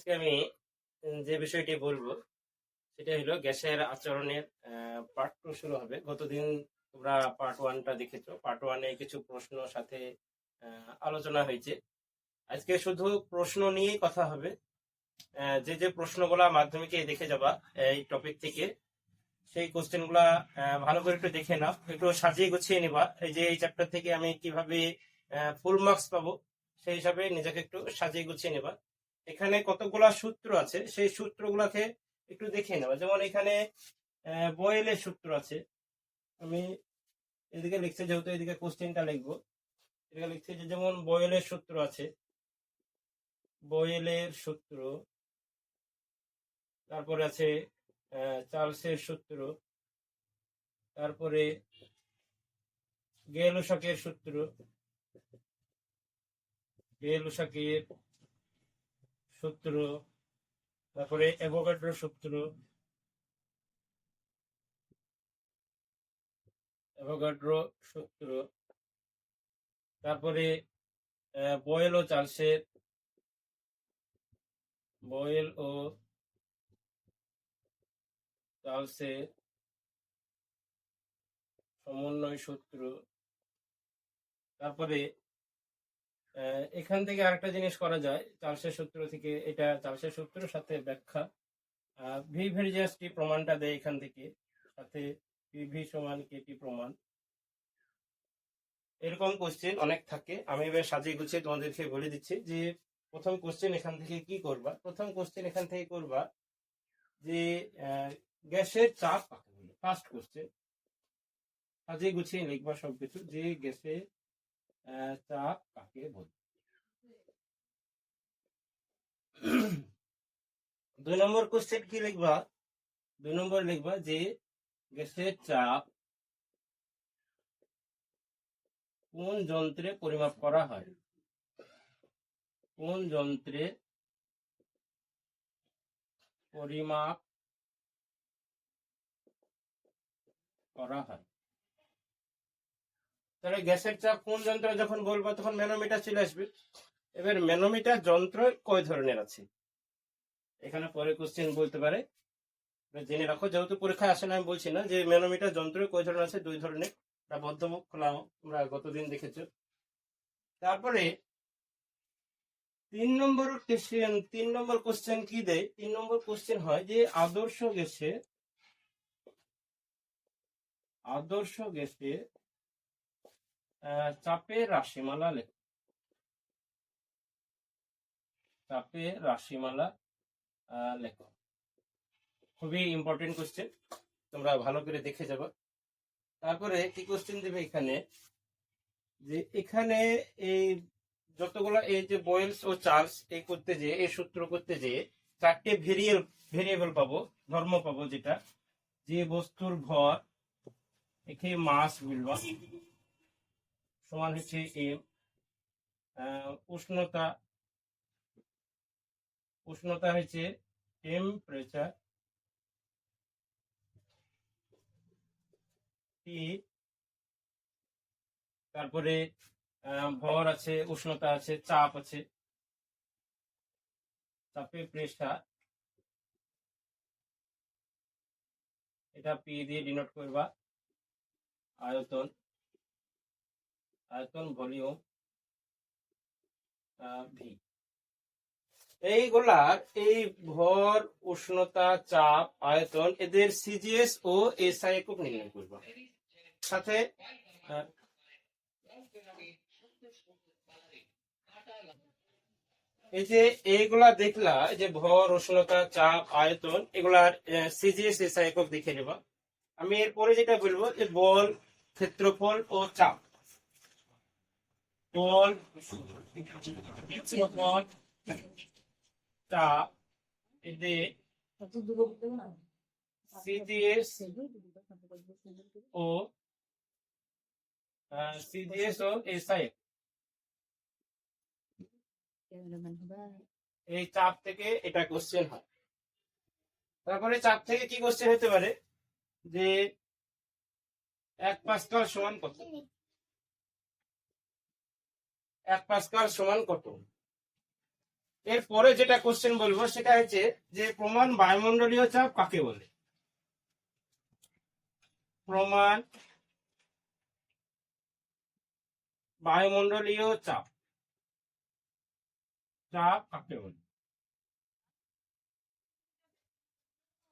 আজকে আমি যে বিষয়টি বলব, সেটা হলো গ্যাসের আচরণের পার্ট টু শুরু হবে। গতদিন তোমরা পার্ট ওয়ানটা দেখেছ। পার্ট ওয়ানে কিছু প্রশ্ন সাথে আলোচনা হয়েছে। আজকে শুধু প্রশ্ন নিয়েই কথা হবে। যে যে প্রশ্নগুলা মাধ্যমিকে দেখে যাবা, এই টপিক থেকে, সেই কোশ্চেনগুলা ভালো করে একটু দেখে নাও। একটু সাজিয়ে গুছিয়ে নিবা। এই যে এই চ্যাপ্টার থেকে আমি কীভাবে ফুল মার্কস পাবো, সেই হিসাবে নিজেকে একটু সাজিয়ে গুছিয়ে নেবা। এখানে কতগুলা সূত্র আছে? সেই সূত্রগুলাকে একটু দেখে নেবা। যেমন এখানে বয়েলের সূত্র আছে। আমি এদিকে লিখছি, যেহেতু এদিকে কোশ্চেনটা লিখব। এদিকে লিখছি যে, যেমন বয়েলের সূত্র আছে। বয়েলের সূত্র। তারপরে আছে চার্লসের সূত্র। তারপরে গেলুসাকের সূত্র। গেলুসাকের সূত্র তারপরে অ্যাভোগাড্রো সূত্র অ্যাভোগাড্রো সূত্র তারপরে বয়েল ও চার্লসের বয়েল ও চার্লসের সমন্বয় সূত্র তারপরে এখান থেকে আরেকটা জিনিস করা যায় চার্লসের সূত্র থেকে এটা চার্লসের সূত্রের সাথে ব্যাখ্যা। ভি ভেরিজিয়াস টি প্রমাণটা দেয় এখান থেকে, সাথে ভি সমান কেটি প্রমাণ। এরকম কোশ্চেন অনেক থাকে, আমি এবার সাজিয়ে গুছিয়ে তোমাদেরকে বলে দিচ্ছি যে, প্রথম কোশ্চেন এখান থেকে কি করবা? প্রথম কোশ্চেন এখান থেকে করবা যে গ্যাসের চাপ ফার্স্ট কোশ্চেন সাজিয়ে গুছিয়ে লিখবা সবকিছু যে গ্যাসের চাপ কাকে বলে দুই নম্বর কোশ্চেন কি লিখবা? দুই নম্বর লিখবা যে গ্যাসের চাপ কোন যন্ত্রে পরিমাপ করা হয়? কোন যন্ত্রে পরিমাপ করা হয়? তাহলে গ্যাসের চাপ কোন যন্ত্র যখন বলব, তখন ম্যানোমিটার চলে আসবে। এবার ম্যানোমিটার যন্ত্র কয় ধরনের আছে? এখানে পরে কোশ্চেন বলতে পারে। জেনে রাখো, যেহেতু পরীক্ষায় আসে না আমি বলছি না যে ম্যানোমিটার যন্ত্র কয় ধরনের আছে, দুই ধরনের। এটা খোলা তোমরা গতদিন দেখেছ। তারপরে তিন নম্বর কোশ্চেন তিন নম্বর কোশ্চেন কি দেয়? তিন নম্বর কোশ্চেন হয় যে আদর্শ গ্যাসে আদর্শ গ্যাসে চাপের রাশিমালা লেখ। চাপের রাশিমালা লেখো। খুবই ইম্পর্টেন্ট কোশ্চেন তোমরা ভালো করে দেখে যাবে। তারপরে কি কোশ্চেন দেবে এখানে? যে এখানে এই যতগুলো এই যে বয়েলস ও চার্লস এই করতে যে এই সূত্র করতে যে চারটে ভেরিয়েল ভেরিয়েবল পাবো, ধর্ম পাবো যেটা। যে বস্তুর ভর এখানে মাস বলবা সমান হচ্ছে এম। উষ্ণতা উষ্ণতা হচ্ছে টেম্পারেচার টি তারপরে ভর আছে, উষ্ণতা আছে, চাপ আছে। চাপে প্রেসার এটা পি দিয়ে ডিনোট করবা আয়তন। আয়তন ভলিউম ভি এইগুলার এই ভর, উষ্ণতা, চাপ, আয়তন এদের সিজিএস ও এসআই একক নির্ণয় করবা। সাথে এই যে এইগুলা দেখলা যে ভর, উষ্ণতা, চাপ, আয়তন, এগুলার সিজিএস এসআই একক দেখে নেবা। আমি এরপরে যেটা বলব, যে বল, ক্ষেত্রফল ও চাপ। বল ক্ষেত্রফল চাপ এদের সিজিএস ও সিজিএস ও এসআই এই চাপ থেকে এটা কোশ্চেন হয়। তারপরে চাপ থেকে কি কোশ্চেন হতে পারে? যে এক পাস্কাল সমান কত? এক পাস্কাল সমান কত? এরপরে যেটা কোশ্চেন বলব, সেটা হচ্ছে যে প্রমাণ বায়ুমণ্ডলীয় চাপ কাকে বলে? প্রমাণ বায়ুমণ্ডলীয় চাপ। চাপ কাকে বলে?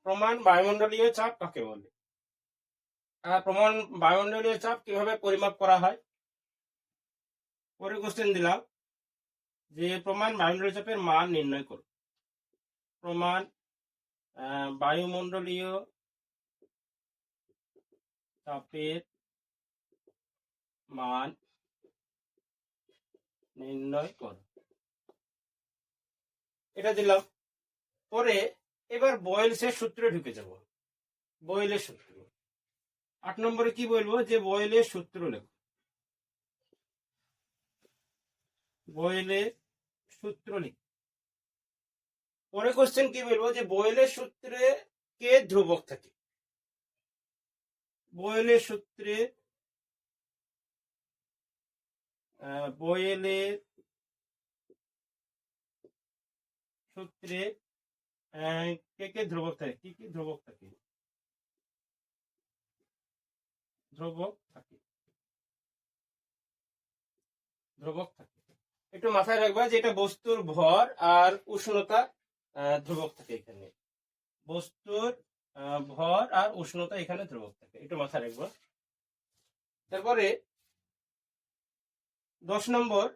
প্রমাণ বায়ুমণ্ডলীয় চাপ কাকে বলে? আর প্রমাণ বায়ুমণ্ডলীয় চাপ কীভাবে পরিমাপ করা হয়? পরে কোশ্চেন দিলাম যে প্রমাণ বায়ুমণ্ডলীয় চাপের মান নির্ণয় করো। প্রমাণ আহ, বায়ুমণ্ডলীয় চাপের মান নির্ণয় করো। এটা দিলাম। পরে এবার বয়েলসের সূত্রে ঢুকে যাব। বয়েলের সূত্র। আট নম্বরে কি বলব? যে বয়েলের সূত্র লেখো। বয়েলের সূত্র পরে কোশ্চেন কি বলব যে বয়েলের সূত্রে কে ধ্রুবক থাকে? বয়েলের সূত্রে বয়েলের সূত্রে কে কে ধ্রুবক থাকে? কি কি ধ্রুবক থাকে? ধ্রুবক থাকে। ধ্রুবক থাকে। একটু মাথায় রাখবা যে এটা বস্তুর ভর আর উষ্ণতা ধ্রুবক থাকে এখানে। বস্তুর ভর আর উষ্ণতা এখানে ধ্রুবক থাকে। একটু মাথায় রাখবা। তারপরে দশ নম্বর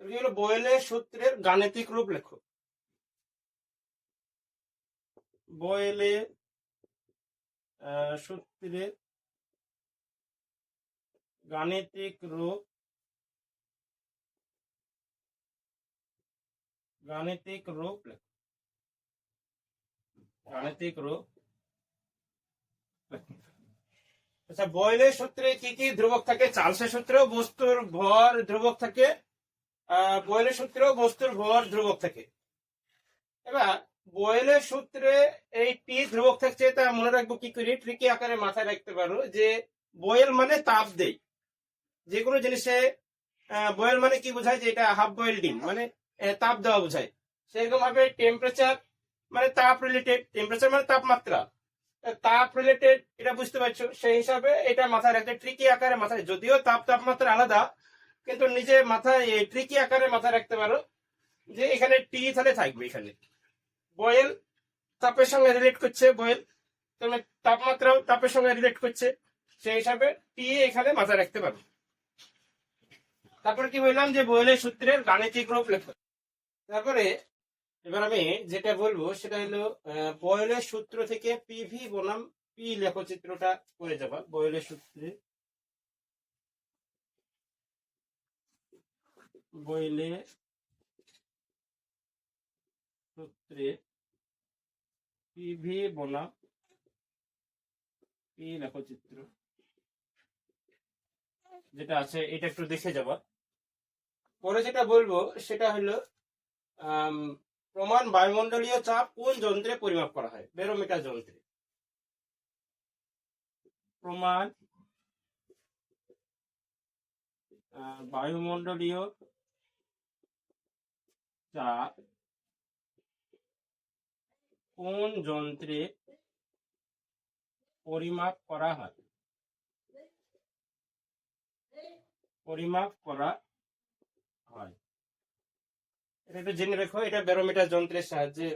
হলো বয়েলের সূত্রের গাণিতিক রূপ লেখো। বয়েলের আহ, সূত্রের গাণিতিক রূপ রূপ লেখো। গাণিতিক রূপ। আচ্ছা বয়েলের সূত্রে কি কি ধ্রুবক থাকে? চার্লসের সূত্রেও বস্তুর ভর ধ্রুবক থাকে। বয়েলের সূত্রেও বস্তুর ভর ধ্রুবক থাকে। এবার বয়েলের সূত্রে এই টি ধ্রুবক থাকছে তা মনে রাখব কি করি? ট্রিকি আকারে মাথায় রাখতে পারো যে বয়েল মানে তাপ দেই। যে কোনো জিনিসে বয়েল মানে কি বোঝায়? যে এটা হাফ বয়েল ডিম মানে তাপ দেওয়া বোঝায়। সেরকম ভাবে টেম্পারেচার মানে তাপ রিলেটেড টেম্পারেচার মানে তাপমাত্রা। তাপ রিলেটেড এটা বুঝতে পারছ? সেই হিসাবে এটা মাথায় রাখতে ট্রিকি আকারে মাথায় যদিও তাপ, তাপমাত্রা আলাদা, কিন্তু নিজে মাথায় ট্রিকি আকারে মাথায় রাখতে পারো যে এখানে টি তাহলে থাকবে এখানে। বয়েল তাপের সঙ্গে রিলেট করছে, বয়েল। তাহলে তাপমাত্রাও তাপের সঙ্গে রিলেট করছে। সেই হিসাবে টি এখানে মাথায় রাখতে পারো। তারপরে কি বললাম যে বয়েলের সূত্রের গাণিতিক রূপ লেখো। তারপরে এবার আমি যেটা বলব সেটা হলো বয়েলের সূত্র থেকে পিভি বনাম পি লেখচিত্রটা করে যাবা, বয়েলের সূত্রে। বয়েলের সূত্রে পিভি বনাম পি লেখচিত্র। যেটা আছে, এটা একটু দেখে যাবা। পরে যেটা বলব, সেটা হলো প্রমাণ বায়ুমণ্ডলীয় চাপ কোন যন্ত্রে পরিমাপ করা হয়? বেরোমিটার যন্ত্রে। প্রমাণ আহ, বায়ুমণ্ডলীয় চাপ কোন যন্ত্রে পরিমাপ করা হয়? পরিমাপ করা এটা একটু জেনে রেখো, এটা ব্যারোমিটার যন্ত্রের সাহায্যে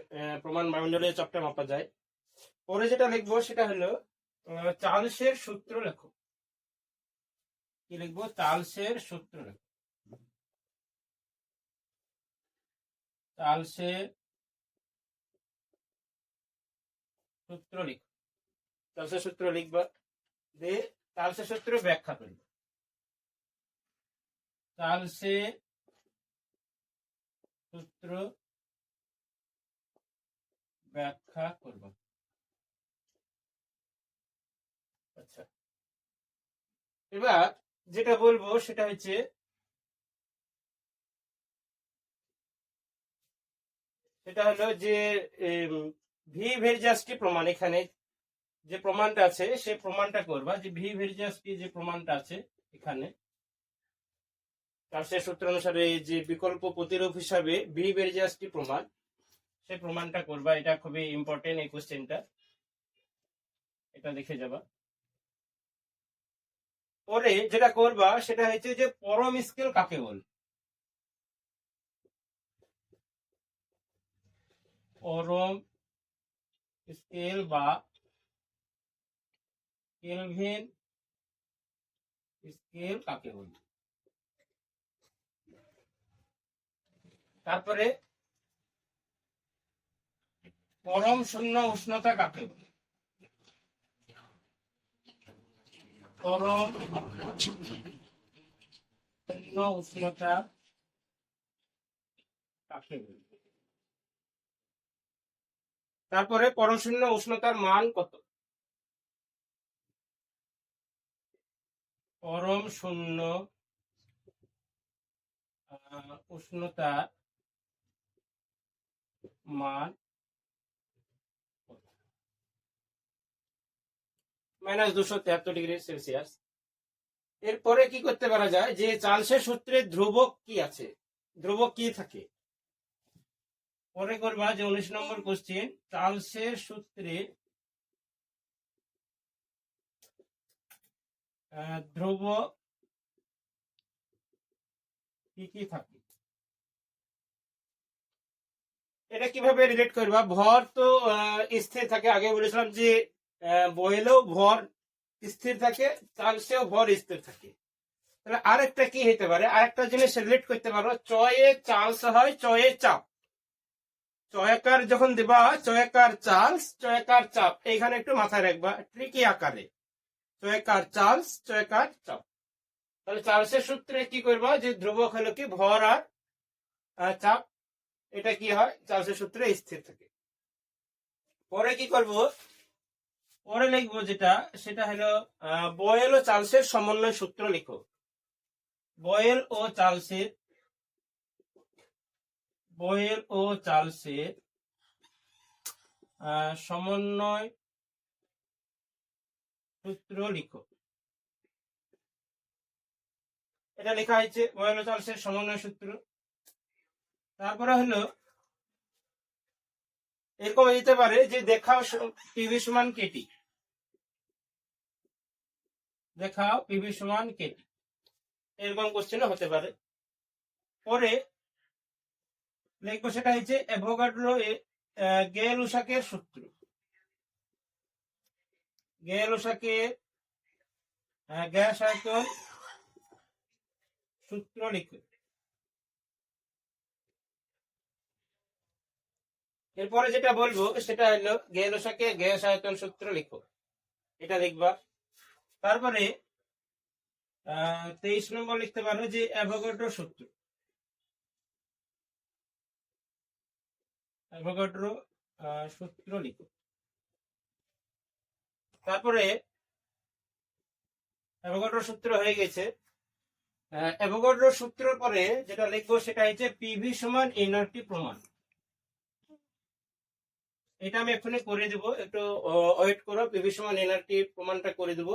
প্রমাণ বায়ুমণ্ডলীয় চাপটা মাপা যায়। পরে যেটা লিখব সেটা হলো চার্লসের সূত্র লেখো। কি লিখব? চার্লসের সূত্র লেখো। চার্লসের সূত্র লিখো। চার্লসের সূত্র লিখবা, দিয়ে চার্লসের সূত্র ব্যাখ্যা করবে। চার্লসের সূত্র ব্যাখ্যা করব। আচ্ছা। এবার যেটা বলব সেটা হচ্ছে সেটা হলো যে ভি ভেরিজাসটি প্রমাণ এখানে যে প্রমাণটা আছে সে প্রমাণটা করবা যে ভি ভেরিজাসটি যে প্রমাণটা আছে এখানে। চার্লসের সূত্র অনুসারে যে বিকল্প প্রতিরূপ হিসাবে বি বেরিজাসটি প্রমাণ। সেই প্রমাণটা করবা, এটা খুবই ইম্পর্টেন্ট এই কোশ্চেনটা এটা দেখে যাবা। পরে যেটা করবা, সেটা হচ্ছে যে পরম স্কেল কাকে বলে? পরম স্কেল বা কেলভিন স্কেল কাকে বলে? তারপরে পরম শূন্য উষ্ণতা কাকে বলে? পরম শূন্য উষ্ণতা কাকে বলে? তারপরে পরম শূন্য উষ্ণতার মান কত? পরম শূন্য আহ, উষ্ণতার মান মাইনাস দুশো তেহাত্তর ডিগ্রি সেলসিয়াস এরপরে কি করতে পারা যায়? যে চার্লসের সূত্রে ধ্রুবক কি আছে? ধ্রুবক কি থাকে? পরে করবা যে উনিশ নম্বর কোশ্চেন চার্লসের সূত্রে ধ্রুবক কি কি থাকে? এটা কীভাবে রিলেট করবা? ভর তো স্থির থাকে। আগে বলেছিলাম যে বহেলেও ভর স্থির থাকে চার্লসেও ভর স্থির থাকে। তাহলে আরেকটা কি হতে পারে? আরেকটা জিনিস রিলেট করতে পারো। চয়ে চার্লস হয়, চয়ে চাপ। চয়াকার যখন দেবা, চয়াকার চার্লস চয়াকার চাপ। এইখানে একটু মাথায় রাখবা ট্রিকি আকারে। চয়াকার চার্লস চয়াকার চাপ। তাহলে চার্লসের সূত্রে কি করবা? যে ধ্রুবক হলো কি? ভর আর চাপ। এটা কি হয়? চার্লসের সূত্রে স্থির থাকে। পরে কি করব? পরে লিখব যেটা, সেটা হলো বয়েল ও চার্লসের সমন্বয় সূত্র লিখো। বয়েল ও চার্লসের বয়েল ও চার্লসের সমন্বয় সূত্র লিখো। এটা লেখা হয়েছে বয়েল ও চার্লসের সমন্বয় সূত্র। তারপরে হলো, এরকম দিতে পারে যে দেখাও পিভি সমান কেটি দেখাও পিভি সমান কেটি এরকম কোশ্চেন হতে পারে। পরে লিখব সেটা হচ্ছে অ্যাভোগাড্রো গেল উষাকের সূত্র। গেল উষাকের গ্যাস আয়তন সূত্র লিখো এরপরে যেটা বলব, সেটা হলো গেল উষাকে গ্যাস আয়তন সূত্র লিখো। এটা লিখবা তারপরে তেইশ নম্বর লিখতে পারো যে অ্যাভোগাড্রো সূত্র। অ্যাভোগাড্রো সূত্র লিখো। তারপরে, অ্যাভোগাড্রো সূত্র হয়ে গেছে। অ্যাভোগাড্রো সূত্রের পরে যেটা লিখব সেটা হচ্ছে পিভি সমান এনআরটি প্রমাণ। এটা আমি এক্ষুনি করে দেবো। একটু ওয়েট করো সমান এনআরটি প্রমাণটা করে দেবো।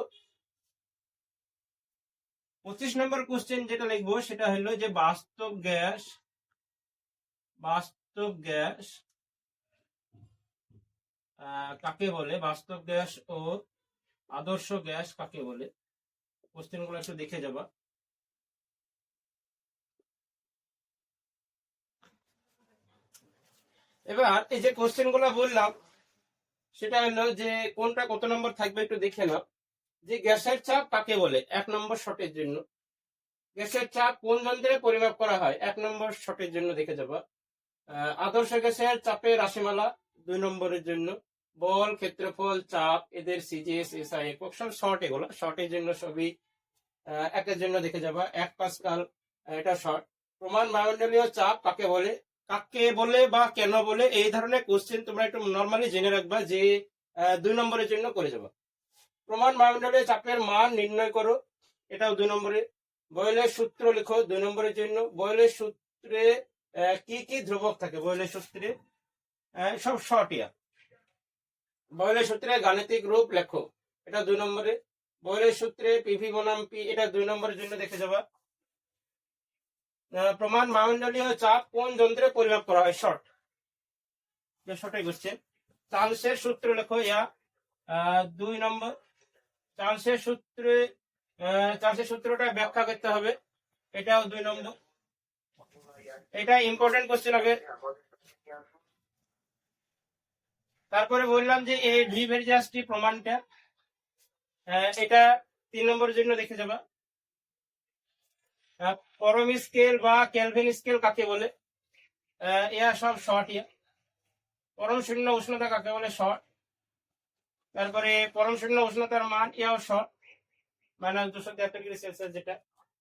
পঁচিশ নম্বর কোশ্চেন যেটা লিখব, সেটা হলো যে বাস্তব গ্যাস বাস্তব গ্যাস কাকে বলে? বাস্তব গ্যাস ও আদর্শ গ্যাস কাকে বলে? কোশ্চেনগুলো একটু দেখে যাবা। এবার এই যে কোশ্চেনগুলো বললাম সেটা হলো যে কোনটা কত নম্বর থাকবে একটু দেখে নাও। যে গ্যাসের চাপ কাকে বলে? এক নম্বর শটের জন্য। গ্যাসের চাপ কোন যন্ত্রে পরিমাপ করা হয়? এক নম্বর শটের জন্য দেখে যাবা। আদর্শ গ্যাসের চাপের রাশিমালা দুই নম্বরের জন্য। বল ক্ষেত্রফল চাপ এদের সিজিএস এসআই একক সব শর্ট এগুলো। শর্টের জন্য সবই একের জন্য দেখে যাবা। এক পাসকাল আহ, এটা শর্ট প্রমাণ বায়ুমণ্ডলীয় চাপ কাকে বলে? কাকে বলে বা কেন বলে এই ধরনের কোশ্চেন তোমরা একটু নর্মালি জেনে রাখবা যে দুই নম্বরের জন্য করে যাবা। প্রমাণ বায়ুমণ্ডলীয় চাপের মান নির্ণয় করো। এটাও দুই নম্বরে। বয়লের সূত্র লিখো দুই নম্বরের জন্য। বয়লের সূত্রে কি কি ধ্রুবক থাকে বয়লের সূত্রে? সব শর্ট ইয়া। বয়লের সূত্রে গাণিতিক রূপ লেখো। এটা দুই নম্বরে। বয়লের সূত্রে পিভি বনাম পি, এটা দুই নম্বরের জন্য দেখে যাবা। প্রমাণ বায়ুমণ্ডলীয় চাপ কোন যন্ত্রে পরিমাপ করা হয়? শর্ট শর্টে কোশ্চেন চার্লসের সূত্র লেখো, ইয়া দুই নম্বর। চার্লসের সূত্রে চার্লসের সূত্রটা ব্যাখ্যা করতে হবে। এটাও দুই নম্বর। এটা ইম্পর্টেন্ট কোশ্চেন হবে। তারপরে বললাম যে এই ভি ভেরিজাসটি প্রমাণটা এটা তিন নম্বরের জন্য দেখে যাবা। পরম স্কেল বা ক্যালভিন স্কেল কাকে বলে? ইয়া সব শর্ট ইয়া। পরম শূন্য উষ্ণতা কাকে বলে? শর্ট তারপরে পরম শূন্য উষ্ণতার মান ইয়াও শর্ট মাইনাস দুশো তিয়াত্তর ডিগ্রি সেলসিয়াস যেটা।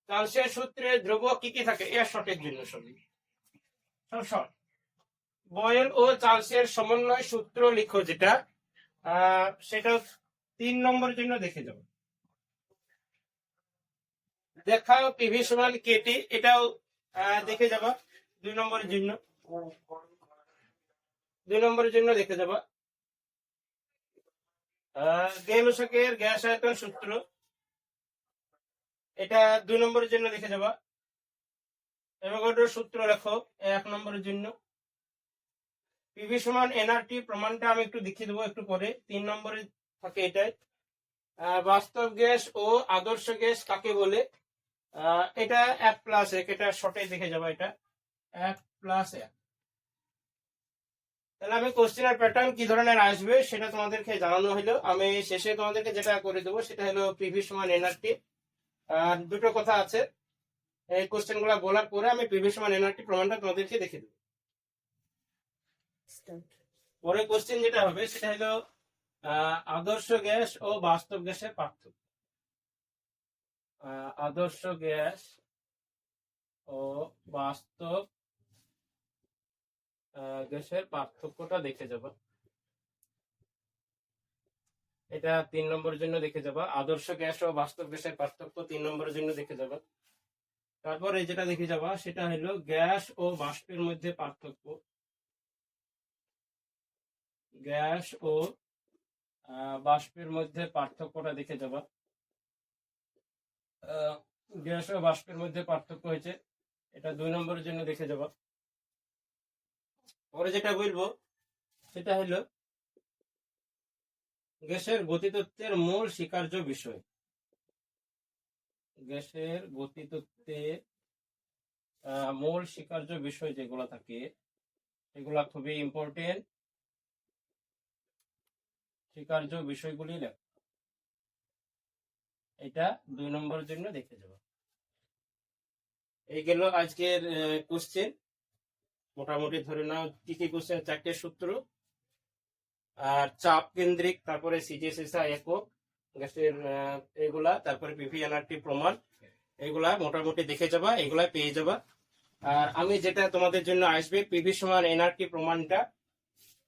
চার্লসের সূত্রে ধ্রুবক কি কি থাকে? এর শর্টের জন্য সবই। সব শর্ট বয়েল ও চার্লসের সমন্বয় সূত্র লিখো যেটা। সেটা তিন নম্বরের জন্য দেখে যাব। দেখাও পিভি সমান কেটি এটাও দেখে যাবা। দুই নম্বরের জন্য। দুই নম্বরের জন্য দেখে যাবা। গেলুসকের গ্যাস আয়তন সূত্র। এটা দুই নম্বরের জন্য দেখে যাবা। সূত্র লেখো, এক নম্বরের জন্য। পিভি সমান এনআরটি প্রমাণটা আমি একটু দেখিয়ে দেবো একটু পরে। তিন নম্বরে থাকে এটাই। বাস্তব গ্যাস ও আদর্শ গ্যাস কাকে বলে? এটা এক প্লাস এক এটা শর্টে দেখে যাব এটা। এক প্লাস এক। তাহলে আমি কোশ্চেনের প্যাটার্ন কি ধরনের আসবে সেটা তোমাদেরকে জানানো হলো। আমি শেষে তোমাদেরকে যেটা করে দেবো সেটা হলো পিভি সমান এনআরটি আর দুটো কথা আছে। এই কোশ্চেনগুলা বলার পরে আমি পিভি সমান এনআরটি প্রমাণটা তোমাদেরকে দেখে দেবো। পরে কোশ্চেন যেটা হবে সেটা হলো আহ, আদর্শ গ্যাস ও বাস্তব গ্যাসের পার্থক্য। আদর্শ গ্যাস ও বাস্তব গ্যাসের পার্থক্যটা দেখে যাব। এটা তিন নম্বরের জন্য দেখে যাবা। আদর্শ গ্যাস ও বাস্তব গ্যাসের পার্থক্য তিন নম্বরের জন্য দেখে যাবা। তারপরে যেটা দেখে যাবা, সেটা হলো গ্যাস ও বাষ্পের মধ্যে পার্থক্য। গ্যাস ও বাষ্পের মধ্যে পার্থক্যটা দেখে যাবা। গ্যাস ও বাষ্পের মধ্যে পার্থক্য হয়েছে। এটা দুই নম্বরের জন্য দেখে যাবা। পরে যেটা বলব সেটা হলো গ্যাসের গতিতত্ত্বের মূল স্বীকার্য বিষয়। গ্যাসের গতিতত্ত্বের আহ, মূল স্বীকার্য বিষয় যেগুলো থাকে এগুলা খুবই ইম্পর্টেন্ট স্বীকার্য বিষয়গুলি লেখ। এটা দুই নম্বরের জন্য দেখে যাব। এই গেল আজকের কোশ্চেন মোটামুটি ধরে নাও কি কি কোশ্চেন চারটে সূত্র। আর চাপ কেন্দ্রিক, তারপরে সিজিএসএসআ একক, গ্যাসের এগুলা, তারপরে পিভিএনআরটি প্রমাণ। এগুলা মোটামুটি দেখে যাবা, এগুলা পেয়ে যাবা। আর আমি যেটা তোমাদের জন্য আসবে পিভি সমান এনআরটি প্রমাণটা,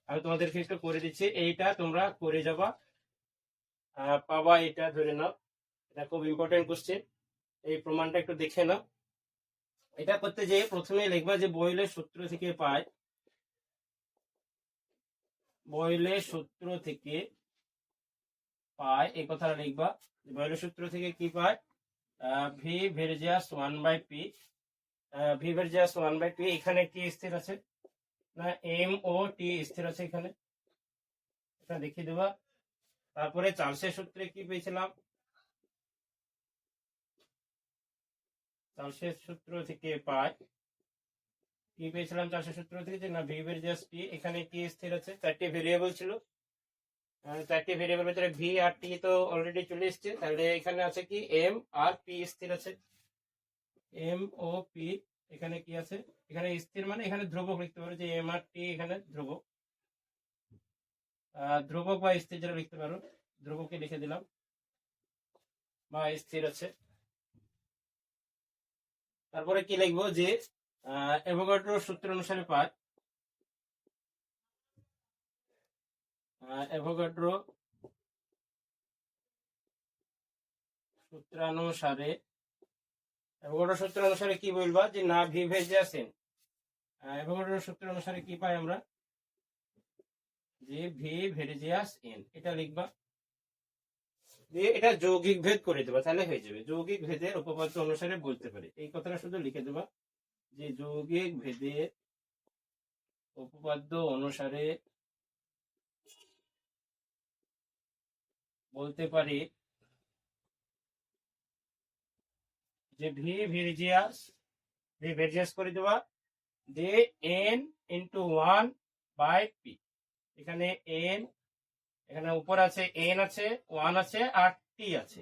আমি তোমাদেরকে একটু করে দিচ্ছি। এইটা তোমরা করে যাবা। পাবা এটা ধরে নাও। এটা খুব ইম্পর্টেন্ট কোশ্চেন এই প্রমাণটা একটু দেখে নাও। এটা করতে যেয়ে প্রথমে লিখবা যে বয়লের সূত্র থেকে পাই। বয়লের সূত্র থেকে পাই, এই কথাটা লিখবা। বয়লের সূত্র থেকে কি পাই? V varies as one by P V varies as one by P এখানে কি স্থির আছে। না এম ও টি স্থির আছে এখানে। এটা দেখিয়ে দেবা। তারপরে চার্লসের সূত্রে কি পেয়েছিলাম? চার্লসের সূত্র থেকে পাই। কি পেয়েছিলাম চার্লসের সূত্র থেকে, যে না ভি ভেরিয়াস টি এখানে কি স্থির আছে, চারটি ভেরিয়েবল ছিল। চারটি ভেরিয়েবল ভিতরে ভি আর টি তো অলরেডি চলে এসছে। তাহলে এখানে আছে কি? এম আর পি স্থির আছে। এম ও পি এখানে কি আছে? এখানে স্থির মানে এখানে ধ্রুবক লিখতে পারো, যে এম আর টি এখানে ধ্রুবক। ধ্রুবক বা স্থির যেটা লিখতে পারো ধ্রুবকে লিখে দিলাম। বা স্থির আছে। তারপরে কি লিখব যে অ্যাভোগাড্রো সূত্র অনুসারে পাই অ্যাভোগাড্রো সূত্রানুসারে অ্যাভোগাড্রো সূত্র অনুসারে কি বলবা? যে না, ভি ভেজে আছেন অ্যাভোগাড্রো সূত্র অনুসারে কি পাই আমরা? যে, ভি ভেরিজিয়াস এন এটা লিখবা। দিয়ে এটা যৌগিক ভেদ করে দেবা, তাহলে হয়ে যাবে। যৌগিক ভেদের উপপাদ্য অনুসারে বলতে পারে। এই কথাটা শুধু লিখে দেবা যে যৌগিক ভেদের উপপাদ্য অনুসারে বলতে পারি যে ভি ভিরজিয়াস ভি ভিরজিয়াস করে দেওয়া যে N into one by P. এখানে এন এখানে উপর আছে এন আছে ওয়ান আছে আর টি আছে।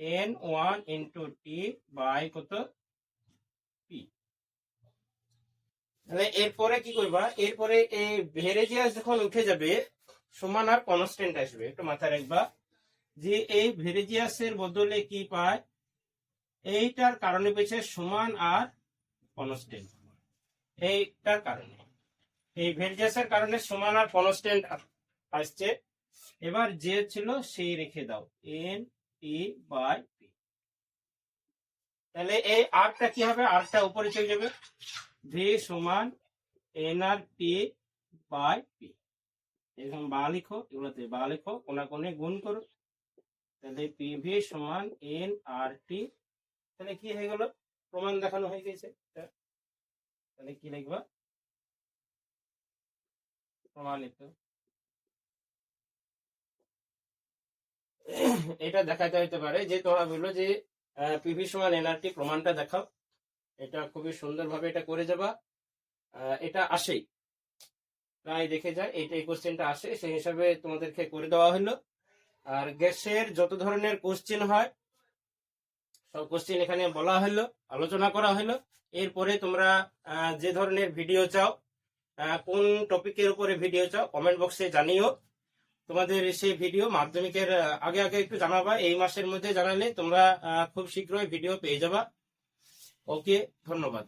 N one into T by কত? পি এরপরে কি করবা? এরপরে এই ভেরেজিয়াস যখন উঠে যাবে, সমান আর কনস্ট্যান্ট আসবে। একটু মাথায় রাখবা যে এই ভেরেজিয়াসের বদলে কি পায়? এইটার কারণে পেয়েছে সমান আর কনস্ট্যান্ট এইটার কারণে। এই ভেরিয়াসের কারণে সমান আর কনস্ট্যান্ট আসছে। এবার যে ছিল সেই রেখে দাও। এন টি বাই পি তাহলে এই আরটা কি হবে? আরটা উপরে চলে যাবে। ভি সমান N R P by P এরকম বা লিখো, এগুলোতে বা লিখো কোনা কোনে গুণ করো। তাহলে পি ভি সমান এন আর টি তাহলে কি হয়ে গেল? প্রমাণ দেখানো হয়ে গেছে। তাহলে কি লিখবা? প্রমাণিত। এটা দেখাতে হইতে পারে যে তোমরা বলল যে পিভি সমান এনআরটি প্রমাণটা দেখাও। এটা খুবই সুন্দরভাবে এটা করে যাবা। এটা আসেই। প্রায় দেখে যায় এটা এই কোশ্চেনটা আসে, সেই হিসাবে তোমাদেরকে করে দেওয়া হলো আর গ্যাসের যত ধরনের কোশ্চেন হয়, সব কোশ্চেন এখানে বলা হলো আলোচনা করা হলো এরপরে তোমরা যে ধরনের ভিডিও চাও কোন টপিকের উপরে ভিডিও চাও কমেন্ট বক্সে জানিও। তোমাদের সেই ভিডিও মাধ্যমিকের আগে আগে একটু জানাবা, এই মাসের মধ্যে জানালে তোমরা খুব শীঘ্রই ভিডিও পেয়ে যাবা। ওকে, ধন্যবাদ।